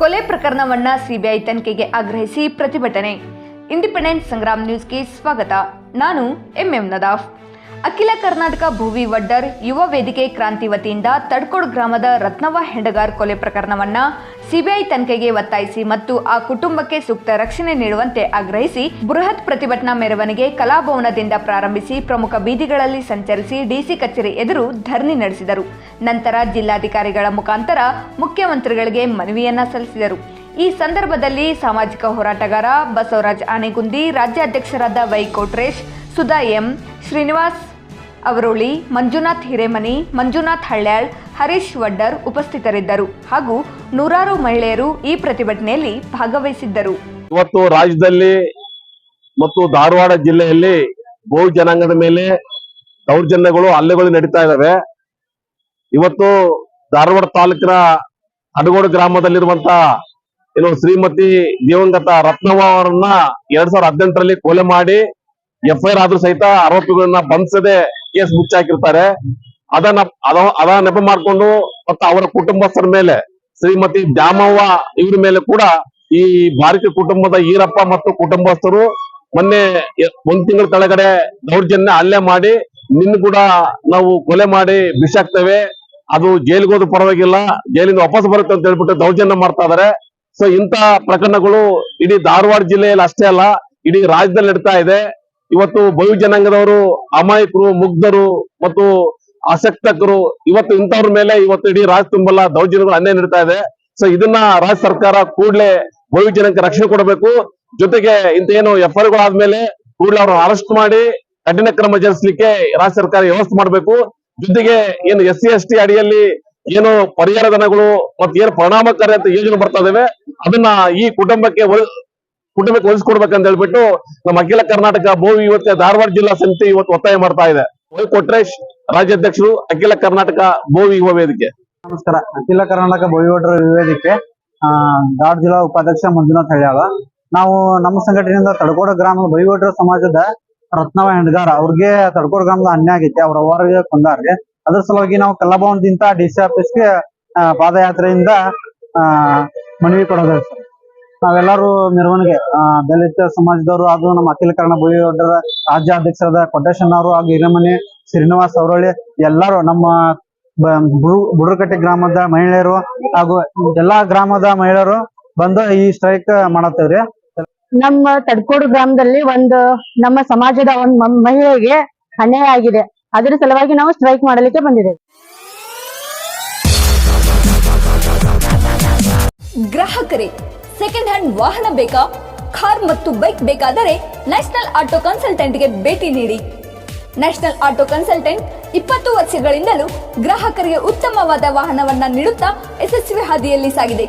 ಕೊಲೆ ಪ್ರಕರಣವನ್ನ ಸಿಬಿಐ ತನಿಖೆಗೆ ಆಗ್ರಹಿಸಿ ಪ್ರತಿಭಟನೆ. ಇಂಡಿಪೆಂಡೆಂಟ್ ಸಂಗ್ರಾಮ್ ನ್ಯೂಸ್ಗೆ ಸ್ವಾಗತ. ನಾನು ಎಂಎಂ ನದಾಫ್. ಅಖಿಲ ಕರ್ನಾಟಕ ಭೂವಿ ವಡ್ಡರ್ ಯುವ ವೇದಿಕೆ ಕ್ರಾಂತಿ ವತಿಯಿಂದ ತಡ್ಕೋಡ್ ಗ್ರಾಮದ ರತ್ನವ ಹೆಂಡಗಾರ್ ಕೊಲೆ ಪ್ರಕರಣವನ್ನ ಸಿಬಿಐ ತನಿಖೆಗೆ ಒತ್ತಾಯಿಸಿ ಮತ್ತು ಆ ಕುಟುಂಬಕ್ಕೆ ಸೂಕ್ತ ರಕ್ಷಣೆ ನೀಡುವಂತೆ ಆಗ್ರಹಿಸಿ ಬೃಹತ್ ಪ್ರತಿಭಟನಾ ಮೆರವಣಿಗೆ ಕಲಾಭವನದಿಂದ ಪ್ರಾರಂಭಿಸಿ ಪ್ರಮುಖ ಬೀದಿಗಳಲ್ಲಿ ಸಂಚರಿಸಿ ಡಿಸಿ ಕಚೇರಿ ಎದುರು ಧರಣಿ ನಡೆಸಿದರು. ನಂತರ ಜಿಲ್ಲಾಧಿಕಾರಿಗಳ ಮುಖಾಂತರ ಮುಖ್ಯಮಂತ್ರಿಗಳಿಗೆ ಮನವಿಯನ್ನ ಸಲ್ಲಿಸಿದರು. ಈ ಸಂದರ್ಭದಲ್ಲಿ ಸಾಮಾಜಿಕ ಹೋರಾಟಗಾರ ಬಸವರಾಜ್ ಆನೆಗುಂದಿ, ರಾಜ್ಯಾಧ್ಯಕ್ಷರಾದ ವೈ ಕೋಟ್ರೇಶ್ ಸುಧಾ ಎಂ, ಶ್ರೀನಿವಾಸ್ ಅವರೋಳಿ, ಮಂಜುನಾಥ್ ಹಿರೇಮನಿ, ಮಂಜುನಾಥ್ ಹಳ್ಯಾಳ್, ಹರೀಶ್ ವಡ್ಡರ್ ಉಪಸ್ಥಿತರಿದ್ದರು ಹಾಗೂ ನೂರಾರು ಮಹಿಳೆಯರು ಈ ಪ್ರತಿಭಟನೆಯಲ್ಲಿ ಭಾಗವಹಿಸಿದ್ದರು. ಇವತ್ತು ರಾಜ್ಯದಲ್ಲಿ ಮತ್ತು ಧಾರವಾಡ ಜಿಲ್ಲೆಯಲ್ಲಿ ಬಹು ಜನಾಂಗದ ಮೇಲೆ ದೌರ್ಜನ್ಯಗಳು, ಹಲ್ಲೆಗಳು ನಡೀತಾ ಇದಾವೆ. ಇವತ್ತು ಧಾರವಾಡ ತಾಲೂಕಿನ ಅಡಗೋಡು ಗ್ರಾಮದಲ್ಲಿರುವಂತ ಏನು ಶ್ರೀಮತಿ ದಿವಂಗತ ರತ್ನವ್ವ ಅವರನ್ನ ಎರಡ್ ಸಾವಿರದ ಹದಿನೆಂಟರಲ್ಲಿ ಕೊಲೆ ಮಾಡಿ ಎಫ್ಐಆರ್ ಆದ್ರೂ ಸಹಿತ ಆರೋಪಿಗಳನ್ನ ಬಂಧಿಸದೆ ಕೇಸ್ ಮುಚ್ಚಾಕಿರ್ತಾರೆ ಅದನ್ನ ಅದ ಅದ ನೆಪ ಮಾಡಿಕೊಂಡು ಮತ್ತು ಅವರ ಕುಟುಂಬಸ್ಥರ ಮೇಲೆ ಶ್ರೀಮತಿ ದ್ಯಾಮವ್ವ ಇವ್ರ ಮೇಲೆ ಕೂಡ ಈ ಭಾರತೀಯ ಕುಟುಂಬದ ಈರಪ್ಪ ಮತ್ತು ಕುಟುಂಬಸ್ಥರು ಮೊನ್ನೆ ಒಂದ್ ತಿಂಗಳ ಕೆಳಗಡೆ ದೌರ್ಜನ್ಯ ಹಲ್ಲೆ ಮಾಡಿ ನಿನ್ನ ಕೂಡ ನಾವು ಕೊಲೆ ಮಾಡಿ ಬಿಸಾಕ್ತೇವೆ. ಅದು ಜೈಲಿಗೆ ಹೋದ ಪರವಾಗಿಲ್ಲ. ಜೈಲಿಂದ ವಾಪಸ್ ಬರುತ್ತೆ ಅಂತ ಹೇಳ್ಬಿಟ್ಟು ದೌರ್ಜನ್ಯ ಮಾಡ್ತಾ ಇದಾರೆ. ಸೊ ಇಂತ ಪ್ರಕರಣಗಳು ಇಡೀ ಧಾರವಾಡ ಜಿಲ್ಲೆಯಲ್ಲಿ ಅಷ್ಟೇ ಅಲ್ಲ, ಇಡೀ ರಾಜ್ಯದಲ್ಲಿ ನಡೀತಾ ಇದೆ. ಇವತ್ತು ಬಯು ಜನಾಂಗದವರು, ಅಮಾಯಕರು, ಮುಗ್ಧರು ಮತ್ತು ಆಸಕ್ತಕರು ಇವತ್ತು ಇಂಥವ್ರ ಮೇಲೆ ಇವತ್ತು ಇಡೀ ರಾಜ್ಯ ತುಂಬಲ್ಲ ದೌರ್ಜನ್ಯಗಳು ಅನ್ಯಾಯ ನಡೀತಾ ಇದೆ. ಸೊ ಇದನ್ನ ರಾಜ್ಯ ಸರ್ಕಾರ ಕೂಡಲೇ ಬಹು ಜನಕ್ಕೆ ರಕ್ಷಣೆ ಕೊಡಬೇಕು. ಜೊತೆಗೆ ಇಂತ ಏನು ಎಫ್ ಐ ಆದ್ಮೇಲೆ ಕೂಡಲೇ ಅವ್ರನ್ನ ಅರೆಸ್ಟ್ ಮಾಡಿ ಕಠಿಣ ಕ್ರಮ ಜರುಗಿಸಲಿಕ್ಕೆ ರಾಜ್ಯ ಸರ್ಕಾರ ವ್ಯವಸ್ಥೆ ಮಾಡಬೇಕು. ಜೊತೆಗೆ ಏನು ಎಸ್ ಸಿ ಅಡಿಯಲ್ಲಿ ಏನು ಪರಿಹಾರ ಧನಗಳು ಮತ್ತೆ ಏನು ಪರಿಣಾಮಕಾರಿ ಅಂತ ಯೋಜನೆ ಬರ್ತಾ ಇದಾವೆ. ಅದನ್ನ ಈ ಕುಟುಂಬಕ್ಕೆ ಕುಟುಂಬಕ್ಕೆ ಒಲಿಸ್ಕೊಡ್ಬೇಕಂತ ಹೇಳ್ಬಿಟ್ಟು ನಮ್ಮ ಅಖಿಲ ಕರ್ನಾಟಕ ಬೋವಿ ಇವತ್ತು ಧಾರವಾಡ ಜಿಲ್ಲಾ ಸಮಿತಿ ಇವತ್ತು ಒತ್ತಾಯ ಮಾಡ್ತಾ ಇದೆ. ಕೊಟ್ರೇಶ್, ರಾಜ್ಯಾಧ್ಯಕ್ಷರು, ಅಖಿಲ ಕರ್ನಾಟಕ ಬೋವಿ ಯುವ ವೇದಿಕೆ. ನಮಸ್ಕಾರ. ಅಖಿಲ ಕರ್ನಾಟಕ ಬೋಯಿವಟರ ವೇದಿಕೆ, ಆ, ಧಾರವಾಡ ಜಿಲ್ಲಾ ಉಪಾಧ್ಯಕ್ಷ ಮಂಜುನಾಥ್ ಹಳ್ಯಾಳ. ನಾವು ನಮ್ಮ ಸಂಘಟನೆಯಿಂದ ತಡಕೋಡ ಗ್ರಾಮದ ಬೈವಟರ ಸಮಾಜದ ರತ್ನವ ಹೆಂಡಗಾರ ಅವ್ರಿಗೆ ತಡ್ಕೋರ್ ಗ್ರಾಮದ ಅನ್ಯಾಯ ಆಗೈತಿ, ಅವ್ರ ಅವರಿಗೆ ರೀ ಅದ್ರ ಸಲುವಾಗಿ ನಾವು ಕಲ್ಲಭವನದಿಂದ ಡಿ ಸಿ ಆಫೀಸ್ಗೆ ಪಾದಯಾತ್ರೆಯಿಂದ, ಆ, ಮನವಿ ಕೊಡೋದ. ನಾವೆಲ್ಲರೂ ಮೆರವಣಿಗೆ ದಲಿತ ಸಮಾಜದವರು ಹಾಗೂ ನಮ್ಮ ಅಖಿಲ ಕನ್ನಡ ರಾಜ್ಯ ಅಧ್ಯಕ್ಷರಾದ ಕೊಟೇಶನ್ ಅವರು ಹಾಗೂ ಹಿರೇಮನಿ ಶ್ರೀನಿವಾಸ್ ಅವರೊಳ್ಳಿ, ಎಲ್ಲರೂ ನಮ್ಮ ಬುಡ್ರಕಟ್ಟೆ ಗ್ರಾಮದ ಮಹಿಳೆಯರು ಹಾಗೂ ಎಲ್ಲಾ ಗ್ರಾಮದ ಮಹಿಳೆಯರು ಬಂದು ಈ ಸ್ಟ್ರೈಕ್ ಮಾಡತ್ತೇವ್ರಿ. ನಮ್ಮ ತಡ್ಕೋಡು ಗ್ರಾಮದಲ್ಲಿ ಒಂದು ನಮ್ಮ ಸಮಾಜದ ಒಂದು ಮಹಿಳೆಗೆ ಅನ್ಯಾಯ ಆಗಿದೆ. ಅದರ ಸಲುವಾಗಿ ನಾವು ಸ್ಟ್ರೈಕ್ ಮಾಡಲಿಕ್ಕೆ ಬಂದಿದ್ದೇವೆ. ಗ್ರಾಹಕರೇ ಸೆಕೆಂಡ್ ಹ್ಯಾಂಡ್ ವಾಹನ ಬೇಕಾ? ಕಾರ್ ಮತ್ತು ಬೈಕ್ ಬೇಕಾದರೆ ನ್ಯಾಷನಲ್ ಆಟೋ ಕನ್ಸಲ್ಟೆಂಟ್ಗೆ ಭೇಟಿ ನೀಡಿ. ನ್ಯಾಷನಲ್ ಆಟೋ ಕನ್ಸಲ್ಟೆಂಟ್ ಇಪ್ಪತ್ತು ವರ್ಷಗಳಿಂದಲೂ ಗ್ರಾಹಕರಿಗೆ ಉತ್ತಮವಾದ ವಾಹನವನ್ನ ನೀಡುತ್ತಾ ಯಶಸ್ವಿ ಹಾದಿಯಲ್ಲಿ ಸಾಗಿದೆ.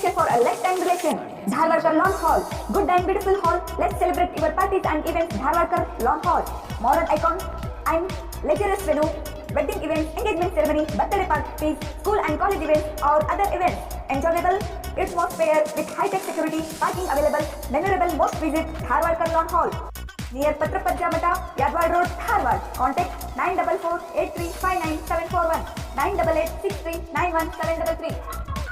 Perfect selection for a lifetime relation. Dharwarkar Lawn Hall. Good and beautiful hall. Let's celebrate your parties and events. Dharwarkar Lawn Hall. Modern icon and luxurious venue. Wedding events, engagement ceremony, birthday parties, school and college events or other events. Enjoyable atmosphere with high-tech security, parking available. Memorable most visit Dharwarkar Lawn Hall. Near Patrapajja Mata, Yadwad Road, Dharwad. Contact 944 8359 741 988 63 91 733.